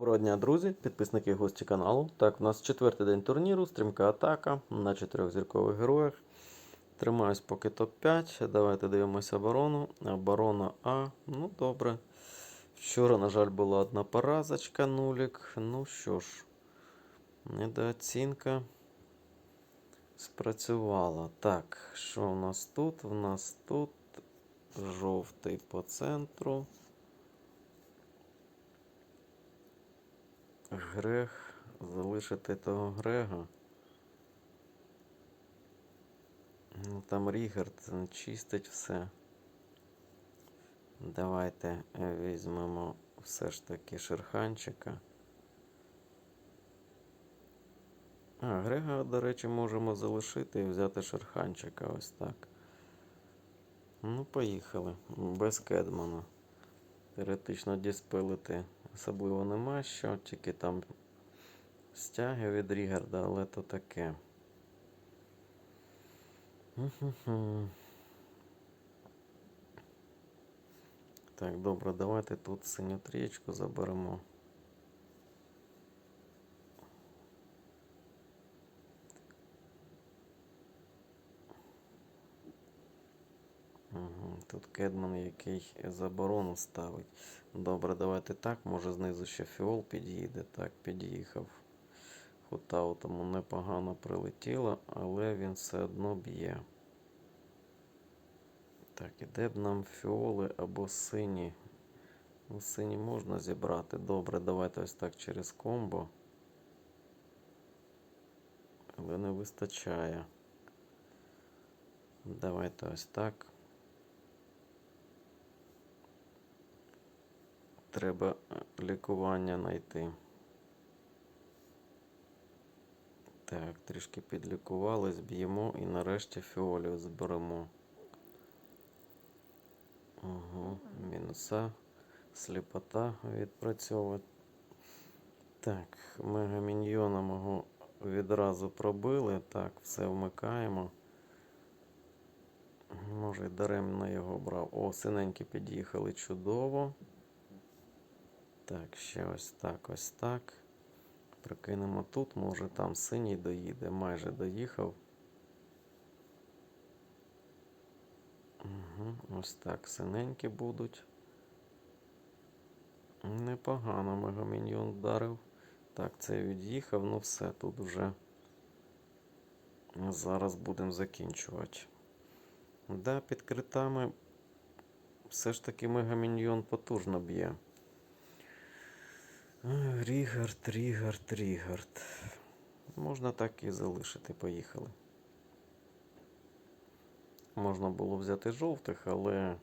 Доброго дня, друзі, підписники гості каналу. Так, у нас четвертий день турніру, стрімка атака на чотирьох зіркових героях. Тримаюсь поки топ-5. Давайте дивимося оборону. Оборона А. Ну, добре. Вчора, на жаль, була одна поразочка, нулік. Ну що ж, недооцінка спрацювала. Так, що у нас тут? У нас тут жовтий по центру. Грех. Залишити того Грега. Ну, там Рігард е, чистить все. Давайте е, візьмемо все ж таки Шерханчика. А, Грега, до речі, можемо залишити і взяти Шерханчика ось так. Ну, поїхали. Без Кедмана. Теоретично діспилити особливо нема що, тільки там стяги від Рігарда, але то таке. Так, добре, давайте тут синю трієчку заберемо. Угу. Тут Кедман, який заборону ставить. Добре, давайте так. Може знизу ще фіол під'їде. Так, під'їхав. Хотау тому непогано прилетіло, але він все одно б'є. Так, і де б нам фіоли або сині? Ну, сині можна зібрати. Добре, давайте ось так через комбо. Але не вистачає. Давайте ось так. Треба е, лікування знайти. Так, трішки підлікувались, б'ємо і нарешті фіолію зберемо. Угу, мінуса, сліпота відпрацьовує. Так, мегаміньйона мого відразу пробили. Так, все вмикаємо. Може, даремно його брав. О, синенькі під'їхали чудово. Так, ще ось так, ось так. Прикинемо тут, може там синій доїде, майже доїхав. Угу, Ось так синенькі будуть. Непогано мегаміньйон вдарив. Так, це від'їхав, ну все, тут вже зараз будемо закінчувати. Да, під критами все ж таки мегаміньйон потужно б'є. Рігард, Рігард, Рігард. Можна так і залишити, поїхали. Можна було взяти жовтих, але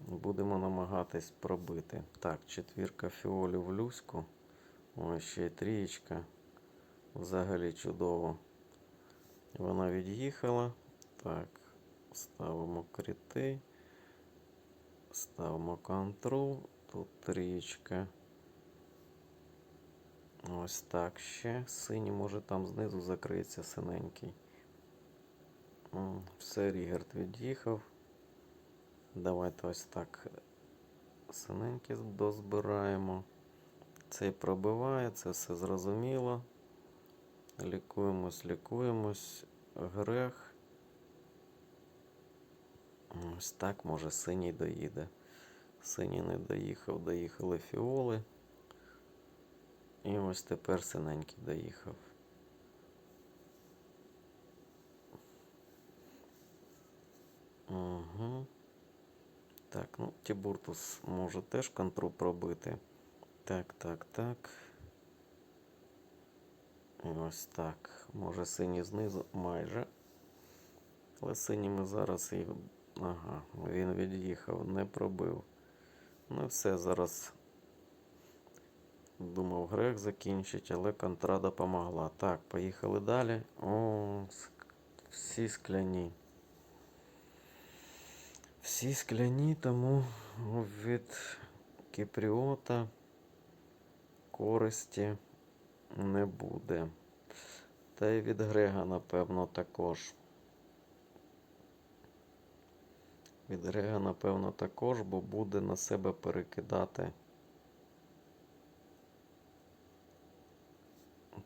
будемо намагатись пробити. Так, четвірка фіолів в люську. Ось ще й трієчка. Взагалі чудово. Вона від'їхала. Так, ставимо крити. Ставимо контрол. Тут трієчка. Ось так ще. Синій може там знизу закриється синенький. Все, Рігард від'їхав. Давайте ось так синенький дозбираємо. Цей пробиває, це все зрозуміло. Лікуємось, лікуємось. Грех. Ось так, може, синій доїде. Синій не доїхав, доїхали фіоли. І ось тепер синенький доїхав. Угу. Так, ну, Тібуртус може теж контру пробити. Так, так, так. І ось так. Може синій знизу майже. Але синій ми зараз і... Ага, він від'їхав, не пробив. Ну все, зараз думав грех закінчить, але контра допомогла. Так, поїхали далі. О, всі скляні. Всі скляні, тому від Кіпріота користі не буде. Та й від Грега, напевно, також. Від Грега, напевно, також, бо буде на себе перекидати.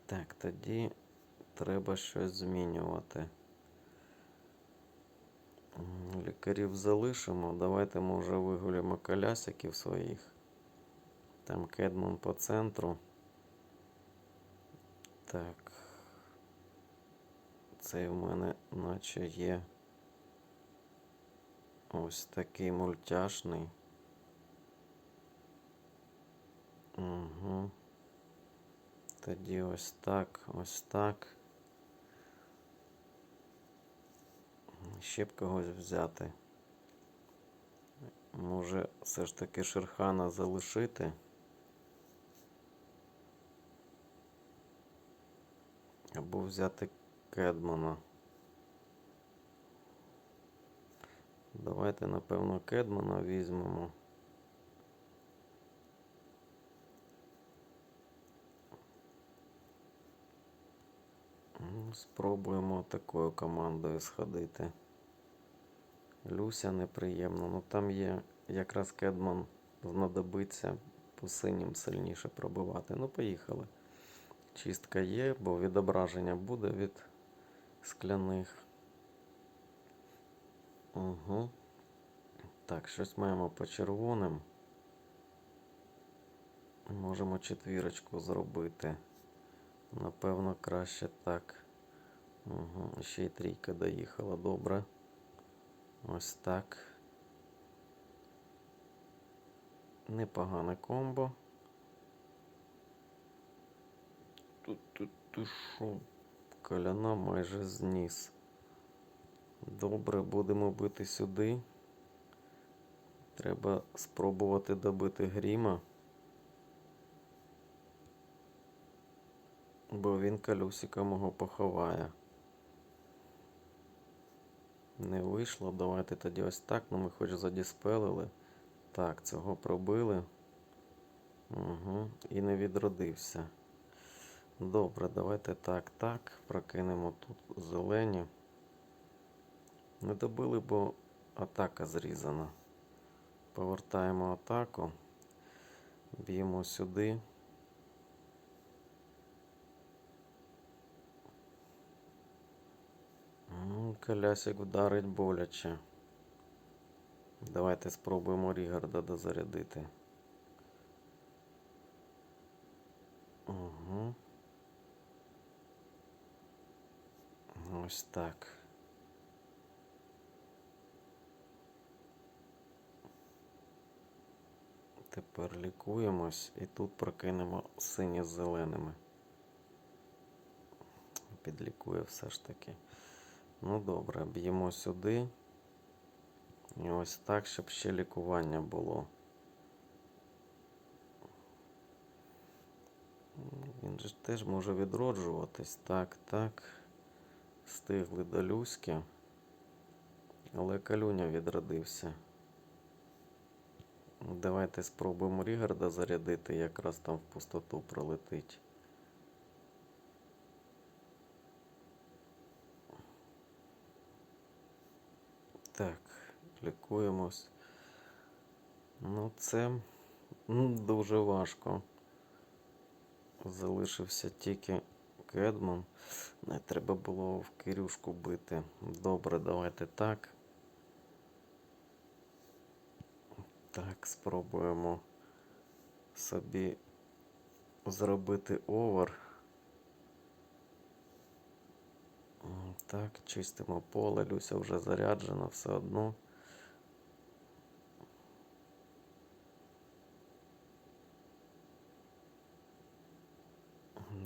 Так, тоді треба щось змінювати. Лікарів залишимо. Давайте ми вже вигуляємо колясиків своїх. Там Кедман по центру. Так. Цей в мене наче є ось такий мультяшний. Угу. Тоді ось так, ось так. Ще б когось взяти. Може, все ж таки Шерхана залишити. Або взяти Кедмана. Давайте, напевно, Кедмана візьмемо. Ну, Спробуємо такою командою сходити. Люся неприємно. Ну там є якраз Кедман знадобиться по синім сильніше пробивати. Ну, поїхали. Чистка є, бо відображення буде від скляних. Угу. Так, щось маємо по червоним. Можемо четвірочку зробити. Напевно, краще так. Угу. Ще й трійка доїхала, добре. Ось так. Непогане комбо. Тут тут що? Коляна майже зніс. Добре, будемо бити сюди. Треба спробувати добити гріма. Бо він колюсика мого поховає. Не вийшло. Давайте тоді ось так. Ну ми хоч задіспелили. Так, цього пробили. Угу. І не відродився. Добре, давайте так, так. Прокинемо тут зелені. Не добили, бо атака зрізана. Повертаємо атаку. Б'ємо сюди. Колясик вдарить боляче. Давайте спробуємо Рігарда дозарядити. Угу. Ось так. Тепер лікуємось і тут прокинемо сині з зеленими. Підлікує все ж таки. Ну добре, б'ємо сюди. І ось так, щоб ще лікування було. Він же теж може відроджуватись. Так, так. Стигли до Люськи. Але Калюня відродився. Давайте спробуємо Рігарда зарядити, якраз там в пустоту пролетить. Так, лікуємось. Ну, це дуже важко. Залишився тільки Кедман. Не треба було в Кирюшку бити. Добре, давайте так. Так, спробуємо собі зробити овер. Так, чистимо поле, Люся вже заряджена все одно.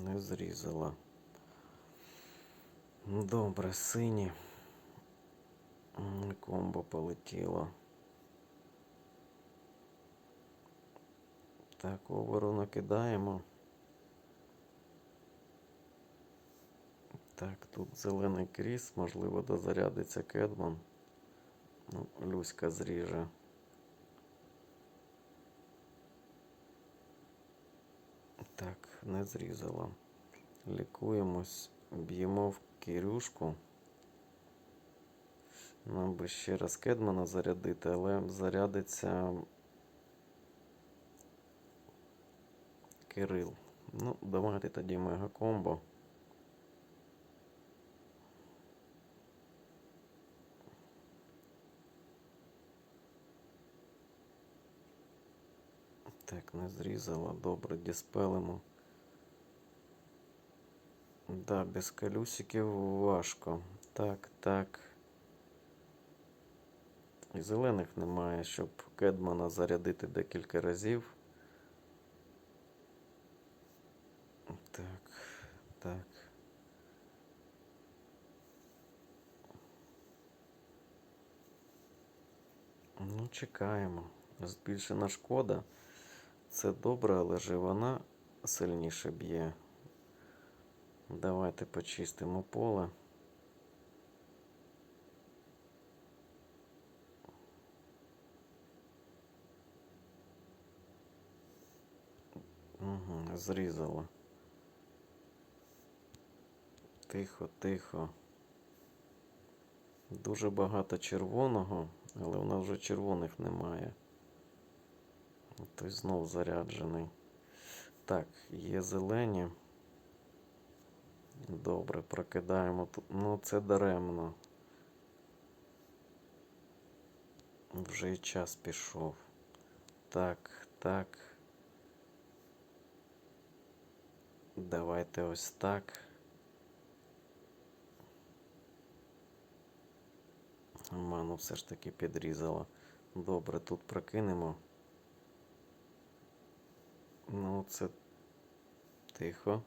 Не зрізала. Добре, сині. Комбо полетіло. Так, оверу накидаємо. Так, тут зелений кріс, можливо, дозарядиться Кедман. Ну, Люська зріже. Так, не зрізала. Лікуємось, б'ємо в Кирюшку. Нам би ще раз Кедмана зарядити, але зарядиться Кирил. Ну, давайте тоді мегакомбо. Так, не зрізала. Добре, діспелимо. Да, без колюсиків важко. Так, так. І зелених немає, щоб Кедмана зарядити декілька разів. Так, так. Ну, чекаємо. Збільшена шкода. Це добре, але ж вона сильніше б'є. Давайте почистимо поле. Угу, зрізала. Тихо, тихо. Дуже багато червоного, але в нас вже червоних немає. Той знов заряджений. Так, є зелені. Добре, прокидаємо тут. Ну, це даремно. Вже і час пішов. Так, так. Давайте ось так. Ману все ж таки підрізала. Добре, тут прокинемо. Ну, це тихо.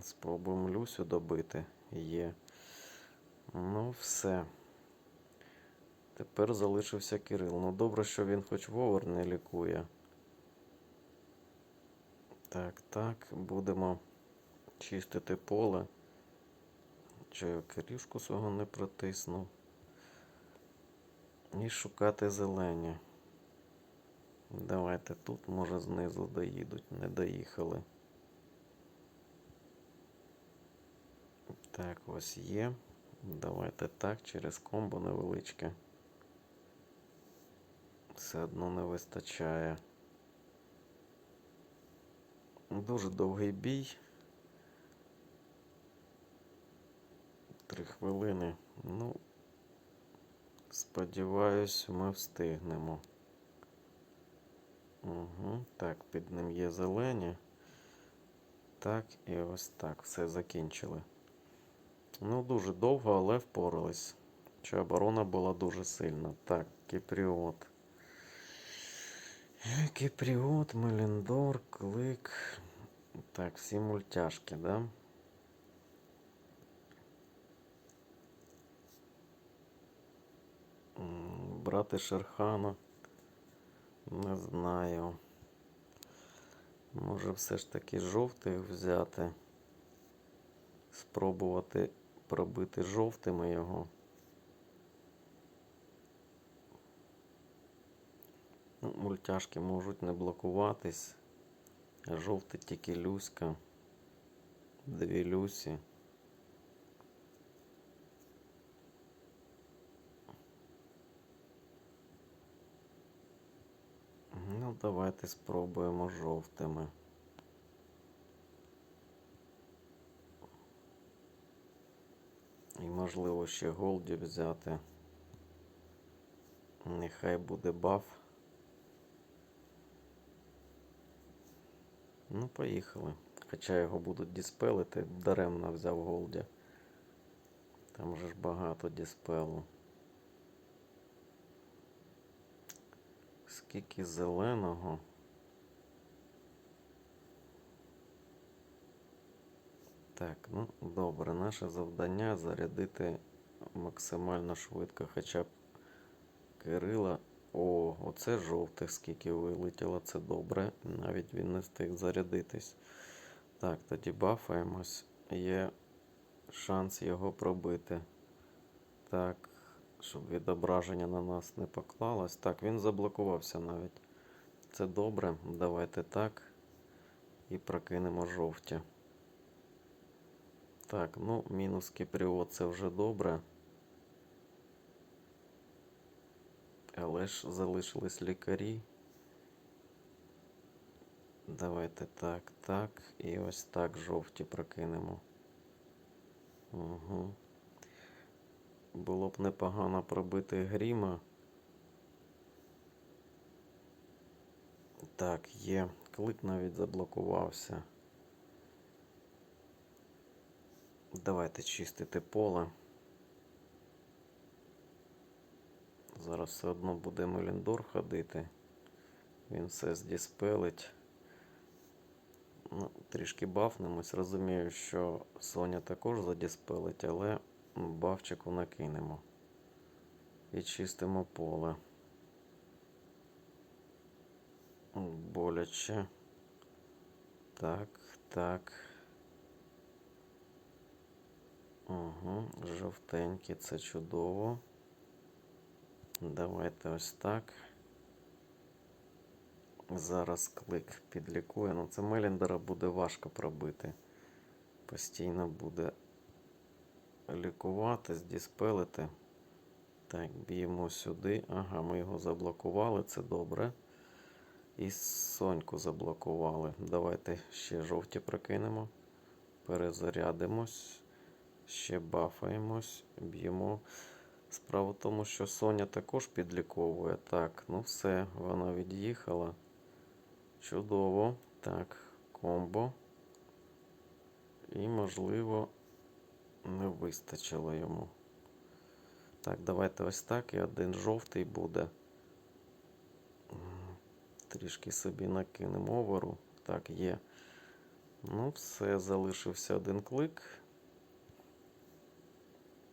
Спробуємо Люсю добити. Є. Ну, все. Тепер залишився Кирил. Ну, добре, що він хоч Вовер не лікує. Так, так, будемо чистити поле. Чи я керішку свого не протиснув. І шукати зелені. Давайте тут, може, знизу доїдуть, не доїхали. Так, ось є. Давайте так, через комбо невеличке. Все одно не вистачає. Дуже довгий бій. Хвилини. Ну, сподіваюсь, ми встигнемо. Угу. Так, під ним є зелені. Так, і ось так. Все закінчили. Ну, дуже довго, але впорались. Чи оборона була дуже сильна. Так, Кіпріот. Кіпріот, Меліндор, Клик. Так, всі мультяшки, да? Брати Шерхана. Не знаю. Може все ж таки жовтих взяти. Спробувати пробити жовтими його. Ну, мультяшки можуть не блокуватись. Жовтий тільки Люська. Дві Люсі. Ну, давайте спробуємо жовтими. І можливо ще голді взяти. Нехай буде баф. Ну, поїхали. Хоча його будуть діспелити, даремно взяв голді. Там же ж багато діспелу. Скільки зеленого. Так, ну добре, наше завдання зарядити максимально швидко, хоча б Кирила. О, оце жовтих, скільки вилетіло, це добре. Навіть він не встиг зарядитись. Так, тоді бафаємось. Є шанс його пробити. Так, щоб відображення на нас не поклалось. Так, він заблокувався навіть. Це добре. Давайте так. І прокинемо жовті. Так, ну, мінус Кіпріот це вже добре. Але ж залишились лікарі. Давайте так, так. І ось так жовті прокинемо. Угу. Було б непогано пробити гріма. Так, є. Клик навіть заблокувався. Давайте чистити поле. Зараз все одно буде Меліндор ходити. Він все здіспелить. Ну, трішки бафнемось. Розумію, що Соня також задіспелить, але бафчику накинемо. І чистимо поле. Боляче. Так, так. Угу, жовтенькі, це чудово. Давайте ось так. Зараз клик підлікує. Ну, це Меліндера буде важко пробити. Постійно буде лікувати, здіспелити. Так, б'ємо сюди. Ага, ми його заблокували, це добре. І Соньку заблокували. Давайте ще жовті прокинемо. Перезарядимось. Ще бафаємось, б'ємо. Справа в тому, що Соня також підліковує. Так, ну все, вона від'їхала. Чудово. Так, комбо. І, можливо, не вистачило йому. Так, давайте ось так. І один жовтий буде. Трішки собі накинемо оверу. Так, є. Ну, все, залишився один клик.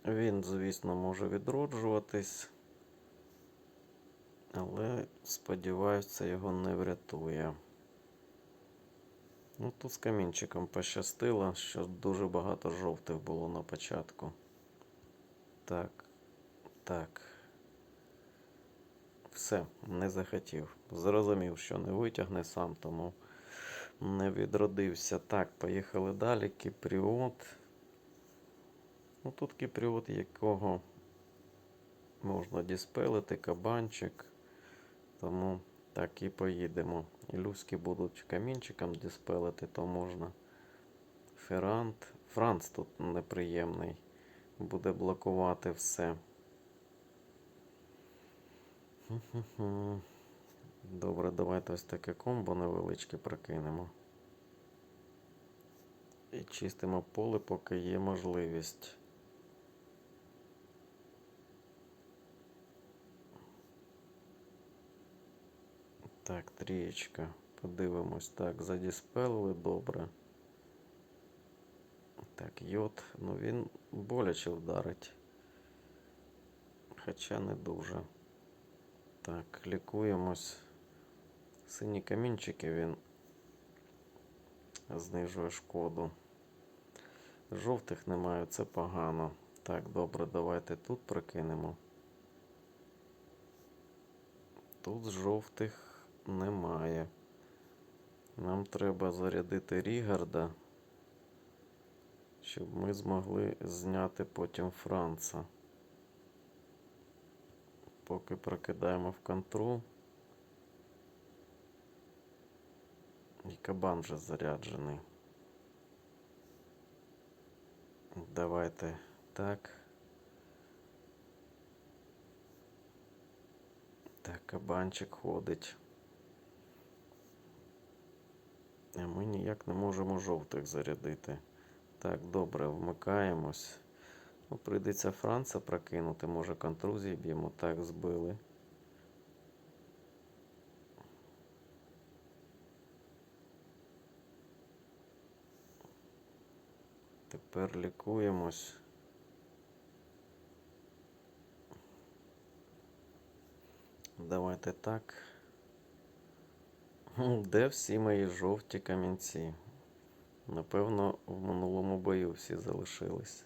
Він, звісно, може відроджуватись. Але, сподіваюся, його не врятує. Ну, тут з камінчиком пощастило, що дуже багато жовтих було на початку. Так, так. Все, не захотів. Зрозумів, що не витягне сам, тому не відродився. Так, поїхали далі. Кіпріот. Ну, тут кіпріот, якого можна діспелити, кабанчик. Тому так і поїдемо. Ілюські будуть камінчиком диспелити, то можна. Ферант. Франц тут неприємний. Буде блокувати все. Добре, давайте ось таке комбо невеличке прокинемо. І чистимо поле, поки є можливість. Так, трієчка. Подивимось. Так, задіспелили добре. Так, йод. Ну він боляче вдарить. Хоча не дуже. Так, лікуємось. Сині камінчики він знижує шкоду. Жовтих немає, це погано. Так, добре, давайте тут прокинемо. Тут жовтих немає. Нам треба зарядити Рігарда, щоб ми змогли зняти потім Франца. Поки прокидаємо в контру. І кабан вже заряджений. Давайте так. Так, кабанчик ходить. А ми ніяк не можемо жовтих зарядити. Так, добре, вмикаємось. Ну, Прийдеться Франца прокинути, може контрузії б'ємо. Так, збили. Тепер лікуємось. Давайте так. Де всі мої жовті камінці? Напевно, в минулому бою всі залишились.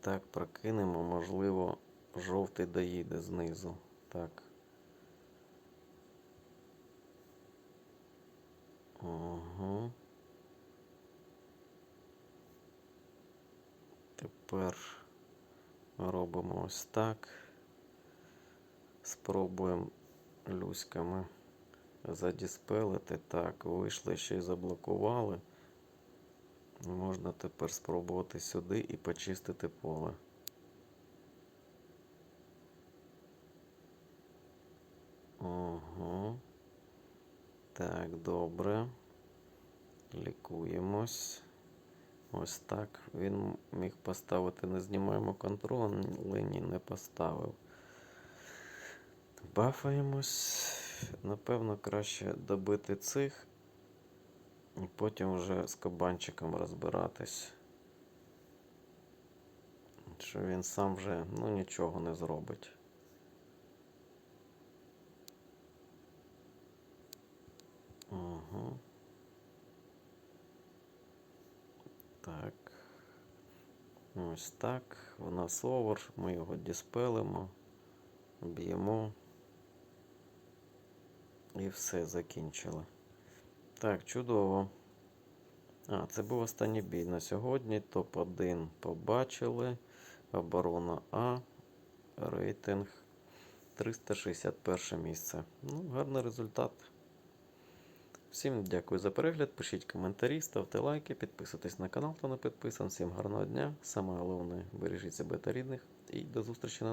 Так, прокинемо, можливо, жовтий доїде знизу. Так. Угу. Тепер робимо ось так. Спробуємо люськами задіспелити. Так, вийшли ще й заблокували. Можна тепер спробувати сюди і почистити поле. Ого. Так, добре. Лікуємось. Ось так. Він міг поставити, не знімаємо контроль, лінії не поставив. Бафаємось. Напевно, краще добити цих. І потім вже з кабанчиком розбиратись. Що він сам вже ну, нічого не зробить. Угу. Так. Ось так. У нас овер. Ми його діспелимо, б'ємо. І все закінчили. Так, чудово. А, це був останній бій на сьогодні. Топ-1 побачили. Оборона А. Рейтинг 361 місце. Ну, гарний результат. Всім дякую за перегляд. Пишіть коментарі, ставте лайки, підписуйтесь на канал, хто не підписан. Всім гарного дня. Саме головне, бережіть себе та рідних. І до зустрічі на